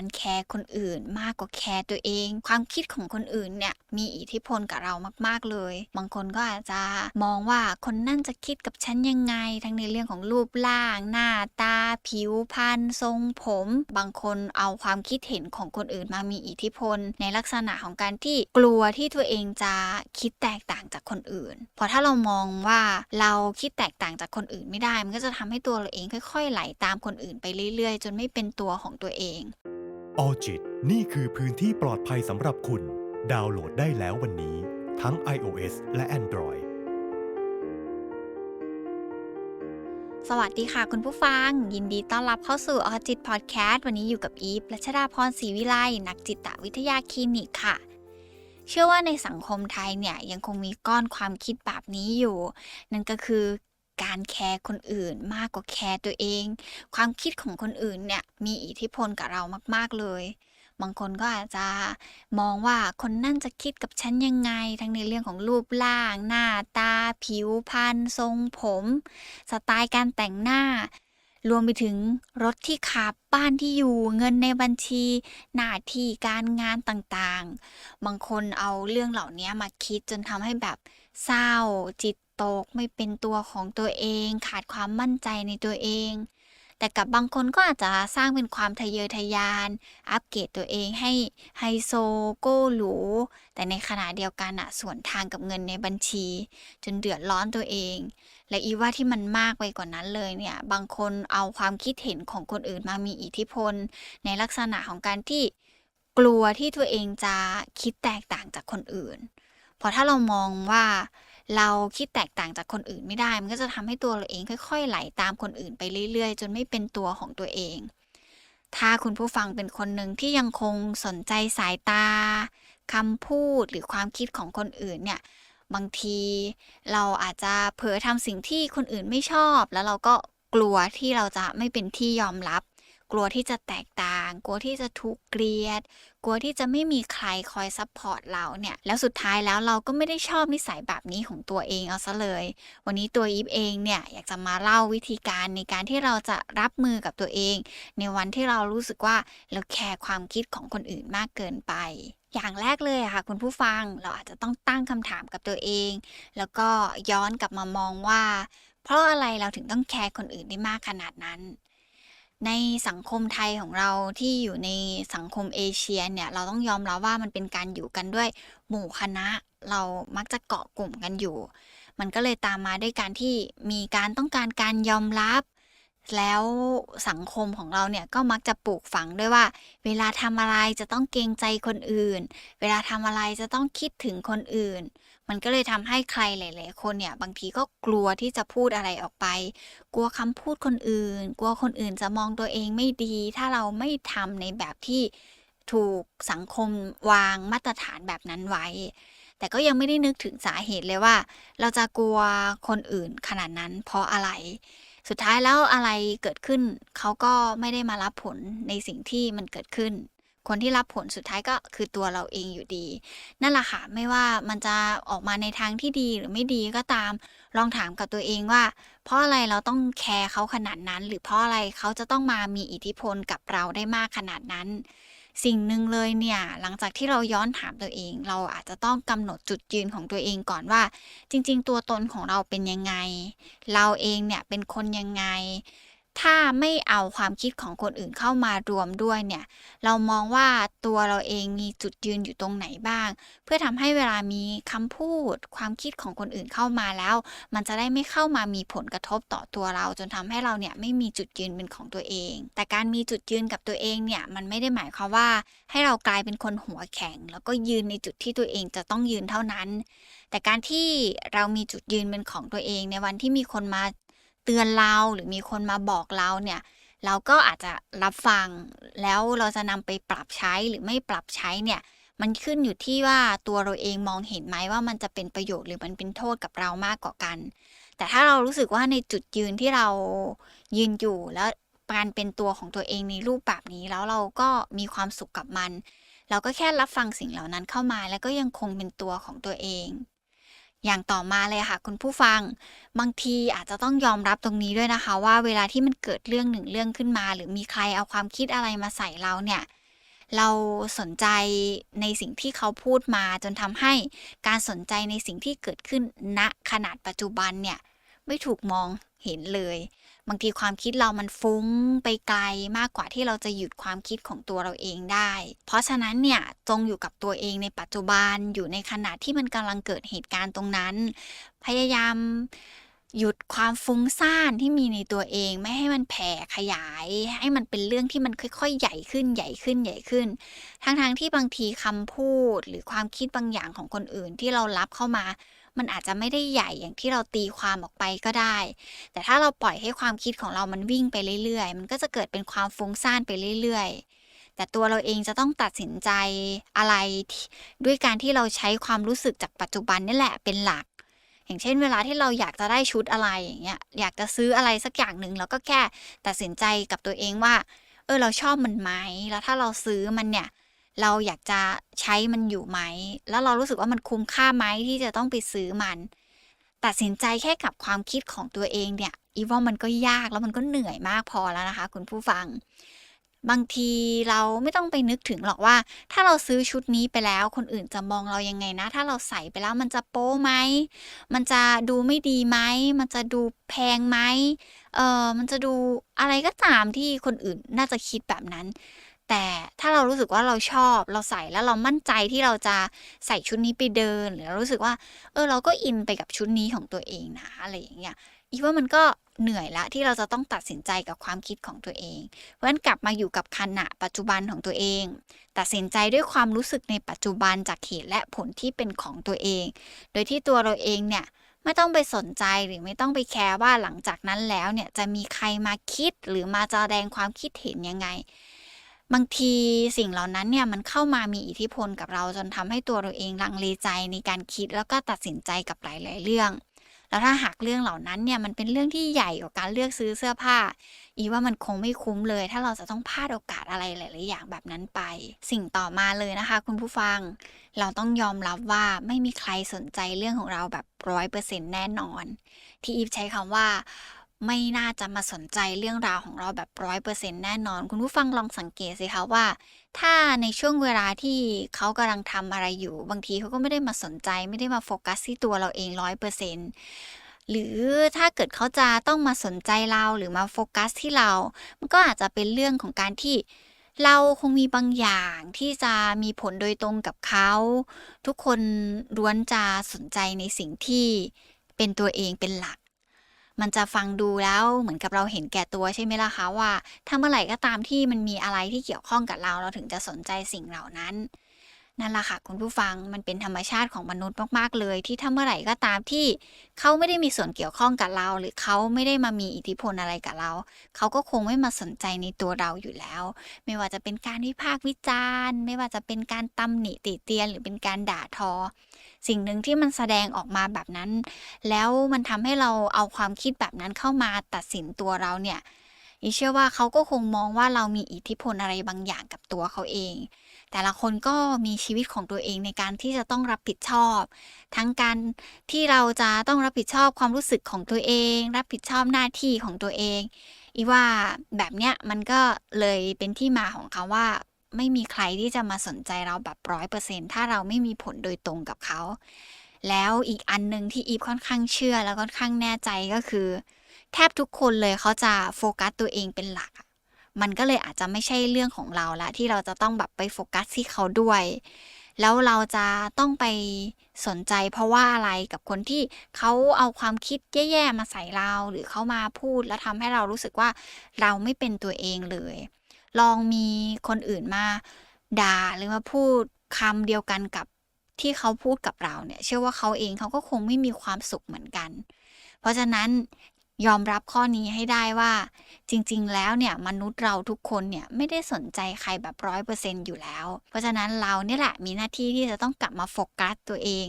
การแคร์คนอื่น มากกว่าแคร์ตัวเอง ความคิดของคนอื่นเนี่ยมีอิทธิพลกับเรามาก ๆเลย บางคนก็อาจจะมองว่าคนนั่นจะคิดกับฉันยังไง ทั้งในเรื่องของรูปร่าง หน้าตา ผิวพรรณทรงผม บางคนเอาความคิดเห็นของคนอื่นมามีอิทธิพล ในลักษณะของการที่กลัวที่ตัวเองจะคิดแตกต่างจากคนอื่นเพราะถ้าเรามองว่าเราคิดแตกต่างจากคนอื่นไม่ได้ มันก็จะทำให้ตัวเราเองค่อย ๆ ไหลตามคนอื่นไปเรื่อยๆ จนไม่เป็นตัวของตัวเอง ออจิตนี่คือพื้นที่ปลอดภัยสำหรับคุณ ดาวน์โหลดได้แล้ววันนี้ ทั้ง iOS และ Android สวัสดีค่ะคุณผู้ฟัง ยินดีต้อนรับเข้าสู่ออจิตพอดแคสต์วันนี้อยู่กับอีฟรัชดาพรศรีวิไลนักจิตวิทยาคลินิกค่ะ เชื่อว่าในสังคมไทยเนี่ยยังคงมีก้อนความคิดแบบนี้อยู่ นั่นก็คือ การแคร์คนอื่นมากกว่าแคร์ตัวเอง ความคิดของคนอื่นเนี่ยมีอิทธิพลกับเรามาก ๆ เลย บางคนก็อาจจะมองว่าคนนั่นจะคิดกับฉันยังไง ทั้งในเรื่องของรูปร่าง หน้าตา ผิวพรรณทรงผม สไตล์การแต่งหน้ารวมไปถึงรถที่ขับบ้านที่อยู่เงินในบัญชี หน้าที่การงานต่างๆ บางคนเอาเรื่องเหล่านี้มาคิดจนทำให้แบบ เศร้า จิตตกไม่เป็นตัวของตัวเอง ขาดความมั่นใจในตัวเอง แต่กับบางคนก็อาจจะสร้างเป็นความทะเยอทะยาน อัปเกรดตัวเองให้ไฮโซโก้หรู แต่ในขณะเดียวกันอะส่วนทางกับเงินในบัญชี จนเดือดร้อนตัวเอง และอีว่าที่มันมากไปกว่านั้นเลยเนี่ย บางคนเอาความคิดเห็นของคนอื่นมามีอิทธิพล ในลักษณะของการที่กลัวที่ตัวเองจะคิดแตกต่างจากคนอื่น พราะถ้าเรามองว่าเราคิดแตกต่างจากคนอื่นไม่ได้ มันก็จะทำให้ตัวเราเองค่อยๆ ไหลตามคนอื่นไปเรื่อยๆ จนไม่เป็นตัวของตัวเอง ถ้าคุณผู้ฟังเป็นคนหนึ่งที่ยังคงสนใจสายตาคำพูดหรือความคิดของคนอื่นเนี่ยบางทีเราอาจจะเผลอทำสิ่งที่คนอื่นไม่ชอบ แล้วเราก็กลัวที่เราจะไม่เป็นที่ยอมรับ กลัวที่จะแตกต่าง กลัวที่จะถูกเกลียด กลัวที่จะไม่มีใครคอยซัพพอร์ตเราเนี่ย แล้วสุดท้ายแล้วเราก็ไม่ได้ชอบนิสัยแบบนี้ของตัวเองเอาซะเลย วันนี้ตัวอีฟเองเนี่ยอยากจะมาเล่าวิธีการในการที่เราจะรับมือกับตัวเอง ในวันที่เรารู้สึกว่าเราแคร์ความคิดของคนอื่นมากเกินไปอย่างแรกเลยค่ะคุณผู้ฟังเราอาจจะต้องตั้งคำถามกับตัวเอง แล้วก็ย้อนกลับมามองว่า เพราะอะไรเราถึงต้องแคร์คนอื่นได้มากขนาดนั้น ในสังคมไทยของเราที่อยู่ในสังคมเอเชียเนี่ย เราต้องยอมรับว่ามันเป็นการอยู่กันด้วยหมู่คณะ เรามักจะเกาะกลุ่มกันอยู่ มันก็เลยตามมาด้วยการที่มีการต้องการการยอมรับ แล้วสังคมของเราเนี่ยก็มักจะปลูกฝังด้วยว่า เวลาทำอะไรจะต้องเกรงใจคนอื่น เวลาทำอะไรจะต้องคิดถึงคนอื่น มันก็เลยทำให้ใครหลาย ๆ คนเนี่ยบางทีก็กลัวที่จะพูดอะไรออกไป กลัวคำพูดคนอื่น กลัวคนอื่นจะมองตัวเองไม่ดี ถ้าเราไม่ทำในแบบที่ถูกสังคมวางมาตรฐานแบบนั้นไว้ แต่ก็ยังไม่ได้นึกถึงสาเหตุเลยว่า เราจะกลัวคนอื่นขนาดนั้นเพราะอะไร สุดท้ายแล้วอะไรเกิดขึ้น เขาก็ไม่ได้มารับผลในสิ่งที่มันเกิดขึ้น คนที่รับผลสุดท้ายก็คือตัวเราเองอยู่ดี นั่นแหละค่ะไม่ว่ามันจะออกมาในทางที่ดีหรือไม่ดีก็ตามลองถามกับตัวเองว่า เพราะอะไรเราต้องแคร์เขาขนาดนั้น หรือเพราะอะไรเขาจะต้องมามีอิทธิพลกับเราได้มากขนาดนั้น สิ่งหนึ่งเลยเนี่ยหลังจากที่เราย้อนถามตัวเอง เราอาจจะต้องกำหนดจุดยืนของตัวเองก่อนว่า จริง ๆ ตัวตนของเราเป็นยังไง เราเองเนี่ยเป็นคนยังไง ถ้าไม่เอาความคิดของคนอื่นเข้ามารวมด้วยเนี่ย เรามองว่าตัวเราเองมีจุดยืนอยู่ตรงไหนบ้าง เพื่อทำให้เวลามีคำพูด ความคิดของคนอื่นเข้ามาแล้ว มันจะได้ไม่เข้ามามีผลกระทบต่อตัวเรา จนทำให้เราเนี่ยไม่มีจุดยืนเป็นของตัวเอง แต่การมีจุดยืนกับตัวเองเนี่ยมันไม่ได้หมายความว่า ให้เรากลายเป็นคนหัวแข็ง แล้วก็ยืนในจุดที่ตัวเองจะต้องยืนเท่านั้น แต่การที่เรามีจุดยืนเป็นของตัวเอง ในวันที่มีคนมา เตือนเราหรือมีคนมาบอกเราเนี่ยเราก็อาจจะรับฟังแล้วเราจะนำไปปรับใช้หรือไม่ปรับใช้เนี่ยมันขึ้นอยู่ที่ว่าตัวเราเองมองเห็นไหมว่ามันจะเป็นประโยชน์หรือมันเป็นโทษกับเรามากกว่ากัน แต่ถ้าเรารู้สึกว่าในจุดยืนที่เรายืนอยู่แล้วการเป็นตัวของตัวเองในรูปแบบนี้แล้วเราก็มีความสุขกับมัน เราก็แค่รับฟังสิ่งเหล่านั้นเข้ามา แล้วก็ยังคงเป็นตัวของตัวเอง อย่างต่อมาเลยค่ะ คุณผู้ฟัง บางทีอาจจะต้องยอมรับตรงนี้ด้วยนะคะ ว่าเวลาที่มันเกิดเรื่องหนึ่งเรื่องขึ้นมา หรือมีใครเอาความคิดอะไรมาใส่เราเนี่ยเราสนใจในสิ่งที่เขาพูดมาจนทำให้การสนใจในสิ่งที่เกิดขึ้นณขนาดปัจจุบันเนี่ยไม่ถูกมองเห็นเลย บางทีความคิดเรามันฟุ้งไปไกลมากกว่าที่เราจะหยุดความคิดของตัวเราเองได้ เพราะฉะนั้นเนี่ยจงอยู่กับตัวเองในปัจจุบันอยู่ในขณะที่มันกำลังเกิดเหตุการณ์ตรงนั้น พยายามหยุดความฟุ้งซ่านที่มีในตัวเองไม่ให้มันแผ่ขยาย ให้มันเป็นเรื่องที่มันค่อยๆ ใหญ่ขึ้นใหญ่ขึ้นใหญ่ขึ้น ทั้งๆทที่บางทีคำพูดหรือความคิดบางอย่างของคนอื่นที่เรารับเข้ามา มันอาจจะไม่ได้ใหญ่อย่างที่เราตีความออกไปก็ได้ แต่ถ้าเราปล่อยให้ความคิดของเรามันวิ่งไปเรื่อยๆ มันก็จะเกิดเป็นความฟุ้งซ่านไปเรื่อย ๆ แต่ตัวเราเองจะต้องตัดสินใจอะไรที่ด้วยการที่เราใช้ความรู้สึกจากปัจจุบันนี่แหละเป็นหลัก อย่างเช่น เวลาที่เราอยากจะได้ชุดอะไรอย่างเงี้ยอยากจะซื้ออะไรสักอย่างหนึ่งเราก็แค่ตัดสินใจกับตัวเองว่าเออเราชอบมันไหมแล้วถ้าเราซื้อมันเนี่ย เราอยากจะใช้มันอยู่ไหม แล้วเรารู้สึกว่ามันคุ้มค่าไหมที่จะต้องไปซื้อมัน ตัดสินใจแค่กับความคิดของตัวเองเนี่ยอีว่ามันก็ยากแล้วมันก็เหนื่อยมากพอแล้วนะคะ คุณผู้ฟัง บางทีเราไม่ต้องไปนึกถึงหรอกว่า ถ้าเราซื้อชุดนี้ไปแล้วคนอื่นจะมองเรายังไงนะ ถ้าเราใส่ไปแล้วมันจะโป๊ไหมมันจะดูไม่ดีไหมมันจะดูแพงไหมเออมันจะดูอะไรก็ตามที่คนอื่นน่าจะคิดแบบนั้น แต่ถ้าเรารู้สึกว่าเราชอบเราใส่แล้วเรามั่นใจที่เราจะใส่ชุดนี้ไปเดิน หรือเรารู้สึกว่า เออเราก็อินไปกับชุดนี้ของตัวเองนะอะไรอย่างเงี้ยอีว่ามันก็เหนื่อยละที่เราจะต้องตัดสินใจกับความคิดของตัวเอง เพราะฉะนั้นกลับมาอยู่กับขณะปัจจุบันของตัวเอง ตัดสินใจด้วยความรู้สึกในปัจจุบันจากเหตุและผลที่เป็นของตัวเอง โดยที่ตัวเราเองเนี่ยไม่ต้องไปสนใจหรือไม่ต้องไปแคร์ว่าหลังจากนั้นแล้วเนี่ยจะมีใครมาคิดหรือมาแสดงความคิดเห็นยังไง บางทีสิ่งเหล่านั้นเนี่ยมันเข้ามามีอิทธิพลกับเราจนทำให้ตัวเราเองลังเลใจในการคิดแล้วก็ตัดสินใจกับหลาย ๆ เรื่อง แล้วถ้าหากเรื่องเหล่านั้นเนี่ยมันเป็นเรื่องที่ใหญ่กว่าการเลือกซื้อเสื้อผ้า อีว่ามันคงไม่คุ้มเลย ถ้าเราจะต้องพลาดโอกาสอะไรหลาย ๆ อย่างแบบนั้นไป สิ่งต่อมาเลยนะคะ คุณผู้ฟัง เราต้องยอมรับว่าไม่มีใครสนใจเรื่องของเราแบบร้อยเปอร์เซ็นต์แน่นอน ที่อีฟใช้คำว่า ไม่น่าจะมาสนใจเรื่องราวของเราแบบร้อยเปอร์เซ็นต์แน่นอน คุณผู้ฟังลองสังเกตสิคะว่า ถ้าในช่วงเวลาที่เขากำลังทำอะไรอยู่ บางทีเขาก็ไม่ได้มาสนใจ ไม่ได้มาโฟกัสที่ตัวเราเองร้อยเปอร์เซ็นต์หรือถ้าเกิดเขาจะต้องมาสนใจเราหรือมาโฟกัสที่เรา มันก็อาจจะเป็นเรื่องของการที่เราคงมีบางอย่างที่จะมีผลโดยตรงกับเขา ทุกคนล้วนจะสนใจในสิ่งที่เป็นตัวเองเป็นหลัก มันจะฟังดูแล้วเหมือนกับเราเห็นแก่ตัวใช่ไหมล่ะคะว่าถ้าเมื่อไหร่ก็ตามที่มันมีอะไรที่เกี่ยวข้องกับเรา เราถึงจะสนใจสิ่งเหล่านั้น นั่นแหละค่ะคุณผู้ฟังมันเป็นธรรมชาติของมนุษย์มากๆเลย ที่ถ้าเมื่อไหร่ก็ตามที่เขาไม่ได้มีส่วนเกี่ยวข้องกับเรา หรือเขาไม่ได้มามีอิทธิพลอะไรกับเรา เขาก็คงไม่มาสนใจในตัวเราอยู่แล้ว ไม่ว่าจะเป็นการวิพากษ์วิจารณ์ ไม่ว่าจะเป็นการตำหนิติเตียน หรือเป็นการด่าทอ สิ่งหนึ่งที่มันแสดงออกมาแบบนั้น แล้วมันทำให้เราเอาความคิดแบบนั้นเข้ามาตัดสินตัวเราเนี่ยอีเชื่อว่าเขาก็คงมองว่าเรามีอิทธิพลอะไรบางอย่างกับตัวเขาเอง แต่ละคนก็มีชีวิตของตัวเองในการที่จะต้องรับผิดชอบ ทั้งการที่เราจะต้องรับผิดชอบความรู้สึกของตัวเอง รับผิดชอบหน้าที่ของตัวเอง อีว่าแบบเนี้ยมันก็เลยเป็นที่มาของคาว่า ไม่มีใครที่จะมาสนใจเราแบบร้อยเปอร์เซ็นถ้าเราไม่มีผลโดยตรงกับเขา แล้วอีกอันหนึ่งที่อีฟค่อนข้างเชื่อแล้วค่อนข้างแน่ใจก็คือ แทบทุกคนเลยเขาจะโฟกัสตัวเองเป็นหลัก มันก็เลยอาจจะไม่ใช่เรื่องของเราละที่เราจะต้องแบบไปโฟกัสที่เขาด้วย แล้วเราจะต้องไปสนใจเพราะว่าอะไรกับคนที่เขาเอาความคิดแย่ๆมาใส่เรา หรือเขามาพูดแล้วทำให้เรารู้สึกว่าเราไม่เป็นตัวเองเลย ลองมีคนอื่นมาด่าหรือมาพูดคำเดียวกันกับที่เขาพูดกับเราเนี่ย เชื่อว่าเขาเองเขาก็คงไม่มีความสุขเหมือนกัน เพราะฉะนั้น ยอมรับข้อนี้ให้ได้ว่า จริง ๆ แล้วเนี่ยมนุษย์เราทุกคนเนี่ยไม่ได้สนใจใครแบบร้อยเปอร์เซ็นอยู่แล้ว เพราะฉะนั้นเราเนี่ยแหละมีหน้าที่ที่จะต้องกลับมาโฟกัสตัวเอง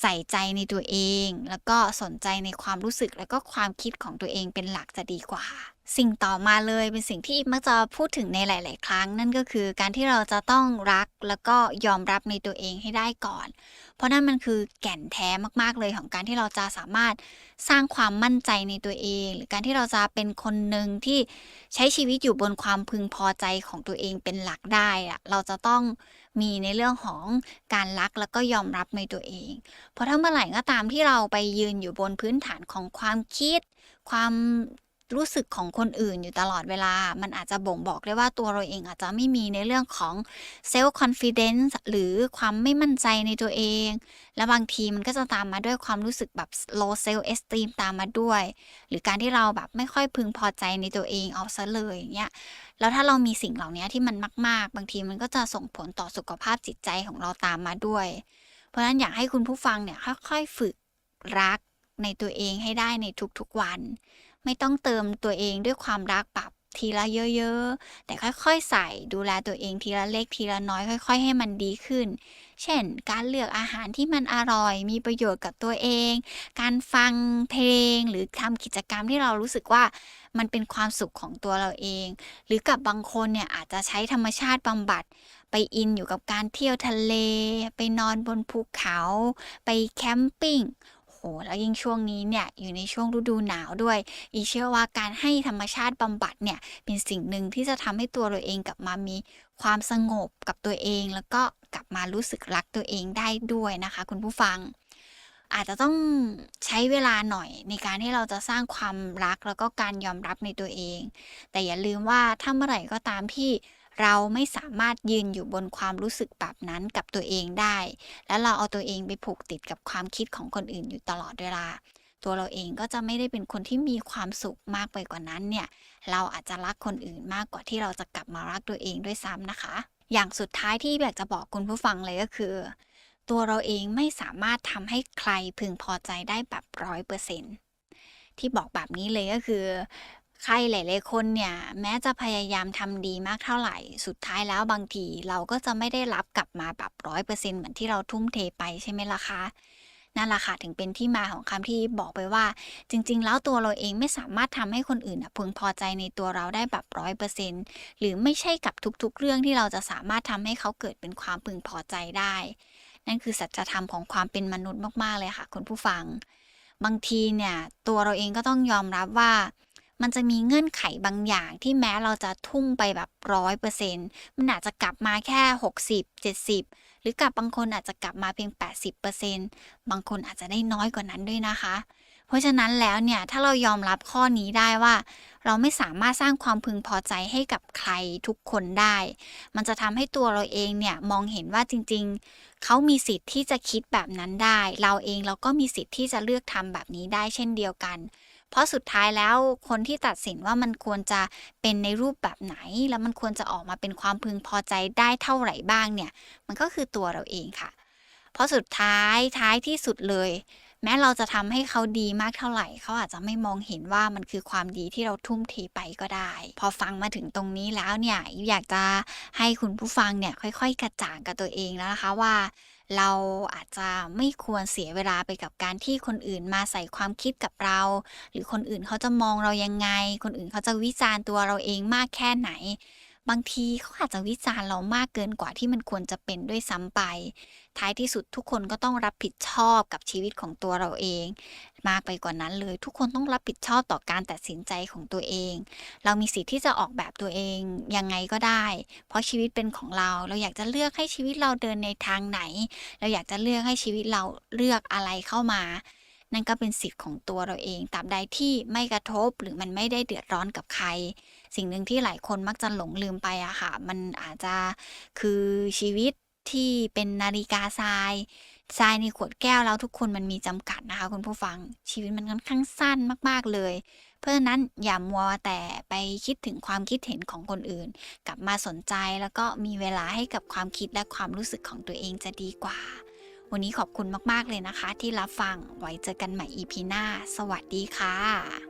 ใส่ใจในตัวเอง แล้วก็สนใจในความรู้สึกแล้วก็ความคิดของตัวเองเป็นหลักจะดีกว่า สิ่งต่อมาเลยเป็นสิ่งที่มักจะพูดถึงในหลาย ๆ ครั้ง นั่นก็คือการที่เราจะต้องรักแล้วก็ยอมรับในตัวเองให้ได้ก่อน เพราะนั่นมันคือแก่นแท้มาก ๆ เลยของการที่เราจะสามารถสร้างความมั่นใจในตัวเอง หรือการที่เราจะเป็นคนหนึ่งที่ใช้ชีวิตอยู่บนความพึงพอใจของตัวเองเป็นหลักได้อะเราจะต้องมีในเรื่องของการรักแล้วก็ยอมรับในตัวเอง เพราะถ้าเมื่อไหร่ก็ตามที่เราไปยืนอยู่บนพื้นฐานของความคิด ความ รู้สึกของคนอื่นอยู่ตลอดเวลา มันอาจจะบ่งบอกได้ว่าตัวเราเองอาจจะไม่มีในเรื่องของ self confidence หรือความไม่มั่นใจในตัวเอง และบางทีมันก็จะตามมาด้วยความรู้สึกแบบ low self esteem ตามมาด้วย หรือการที่เราแบบไม่ค่อยพึงพอใจในตัวเองเอาซะเลยอย่างเงี้ยแล้วถ้าเรามีสิ่งเหล่านี้ที่มันมาก ๆ บางทีมันก็จะส่งผลต่อสุขภาพจิตใจของเราตามมาด้วย เพราะฉะนั้นอยากให้คุณผู้ฟังเนี่ยค่อยๆฝึกรักในตัวเองให้ได้ในทุกๆวัน ไม่ต้องเติมตัวเองด้วยความรักปรับทีละเยอะๆ แต่ค่อยๆ ใส่ดูแลตัวเองทีละเล็กทีละน้อยค่อย ๆ ให้มันดีขึ้น เช่น การเลือกอาหารที่มันอร่อย มีประโยชน์กับตัวเอง การฟังเพลงหรือทำกิจกรรมที่เรารู้สึกว่ามันเป็นความสุขของตัวเราเอง หรือกับบางคนเนี่ยอาจจะใช้ธรรมชาติบำบัด ไปอินอยู่กับการเที่ยวทะเล ไปนอนบนภูเขา ไปแคมปิ้ง โหแล้วยิ่งช่วงนี้เนี่ยอยู่ในช่วงฤดูหนาวด้วย อีเชื่อว่าการให้ธรรมชาติบำบัดเนี่ยเป็นสิ่งหนึ่งที่จะทำให้ตัวเราเองกลับมามีความสงบกับตัวเอง แล้วก็กลับมารู้สึกรักตัวเองได้ด้วยนะคะ คุณผู้ฟัง อาจจะต้องใช้เวลาหน่อยในการที่เราจะสร้างความรักแล้วก็การยอมรับในตัวเอง แต่อย่าลืมว่าถ้าเมื่อไหร่ก็ตามที่ เราไม่สามารถยืนอยู่บนความรู้สึกแบบนั้นกับตัวเองได้ แล้วเราเอาตัวเองไปผูกติดกับความคิดของคนอื่นอยู่ตลอดเวลา ตัวเราเองก็จะไม่ได้เป็นคนที่มีความสุขมากไปกว่านั้นเนี่ย เราอาจจะรักคนอื่นมากกว่าที่เราจะกลับมารักตัวเองด้วยซ้ำนะคะ อย่างสุดท้ายที่อยากจะบอกคุณผู้ฟังเลยก็คือ ตัวเราเองไม่สามารถทำให้ใครพึงพอใจได้แบบร้อยเปอร์เซ็นที่บอกแบบนี้เลยก็คือ ใครหลายๆคนเนี่ยแม้จะพยายามทำดีมากเท่าไหร่ สุดท้ายแล้วบางทีเราก็จะไม่ได้รับกลับมาแบบร้อยเปอร์เซ็นเหมือนที่เราทุ่มเทไปใช่ไหมล่ะคะนั่นแหละค่ะถึงเป็นที่มาของคำที่บอกไปว่า จริง ๆ แล้วตัวเราเองไม่สามารถทำให้คนอื่นน่ะพึงพอใจในตัวเราได้แบบร้อยเปอร์เซ็นหรือไม่ใช่กับทุกๆ เรื่องที่เราจะสามารถทำให้เขาเกิดเป็นความพึงพอใจได้ นั่นคือสัจธรรมของความเป็นมนุษย์มากๆเลยค่ะคุณผู้ฟัง บางทีเนี่ยตัวเราเองก็ต้องยอมรับว่า มันจะมีเงื่อนไขบางอย่างที่แม้เราจะทุ่มไปแบบร้อยเปอร์เซ็นมันอาจจะกลับมาแค่60 70หรือกับบางคนอาจจะกลับมาเพียง80%บางคนอาจจะได้น้อยกว่านั้นด้วยนะคะ เพราะฉะนั้นแล้วเนี่ยถ้าเรายอมรับข้อนี้ได้ว่า เราไม่สามารถสร้างความพึงพอใจให้กับใครทุกคนได้ มันจะทำให้ตัวเราเองเนี่ยมองเห็นว่าจริง ๆ เขามีสิทธิ์ที่จะคิดแบบนั้นได้ เราเองเราก็มีสิทธิ์ที่จะเลือกทำแบบนี้ได้เช่นเดียวกัน เพราะสุดท้ายแล้วคนที่ตัดสินว่ามันควรจะเป็นในรูปแบบไหน แล้วมันควรจะออกมาเป็นความพึงพอใจได้เท่าไหร่บ้างเนี่ย มันก็คือตัวเราเองค่ะ เพราะสุดท้ายท้ายที่สุดเลย แม้เราจะทำให้เขาดีมากเท่าไหร่ เขาอาจจะไม่มองเห็นว่ามันคือความดีที่เราทุ่มเทไปก็ได้ พอฟังมาถึงตรงนี้แล้วเนี่ยอยากจะให้คุณผู้ฟังเนี่ยค่อย ๆ กระจ่างกับตัวเองแล้วนะคะว่า เราอาจจะไม่ควรเสียเวลาไปกับการที่คนอื่นมาใส่ความคิดกับเรา หรือคนอื่นเขาจะมองเรายังไง คนอื่นเขาจะวิจารณ์ตัวเราเองมากแค่ไหน บางทีเขาอาจจะวิจารณ์เรามากเกินกว่าที่มันควรจะเป็นด้วยซ้ำไป ท้ายที่สุดทุกคนก็ต้องรับผิดชอบกับชีวิตของตัวเราเอง มากไปกว่านั้นเลยทุกคนต้องรับผิดชอบต่อการตัดสินใจของตัวเอง เรามีสิทธิ์ที่จะออกแบบตัวเองยังไงก็ได้ เพราะชีวิตเป็นของเรา เราอยากจะเลือกให้ชีวิตเราเดินในทางไหน เราอยากจะเลือกให้ชีวิตเราเลือกอะไรเข้ามานั่นก็เป็นสิทธิ์ของตัวเราเองตราบใดที่ไม่กระทบหรือมันไม่ได้เดือดร้อนกับใคร สิ่งหนึ่งที่หลายคนมักจะหลงลืมไปอะค่ะ มันอาจจะคือชีวิตที่เป็นนาฬิกาทรายทรายในขวดแก้วแล้วทุกคนมันมีจำกัดนะคะ คุณผู้ฟังชีวิตมันค่อนข้างสั้นมากๆเลย เพราะฉะนั้นอย่ามัวแต่ไปคิดถึงความคิดเห็นของคนอื่น กลับมาสนใจแล้วก็มีเวลาให้กับความคิดและความรู้สึกของตัวเองจะดีกว่า วันนี้ขอบคุณมากๆเลยนะคะ ที่รับฟังไว้เจอกันใหม่ EP หน้า สวัสดีค่ะ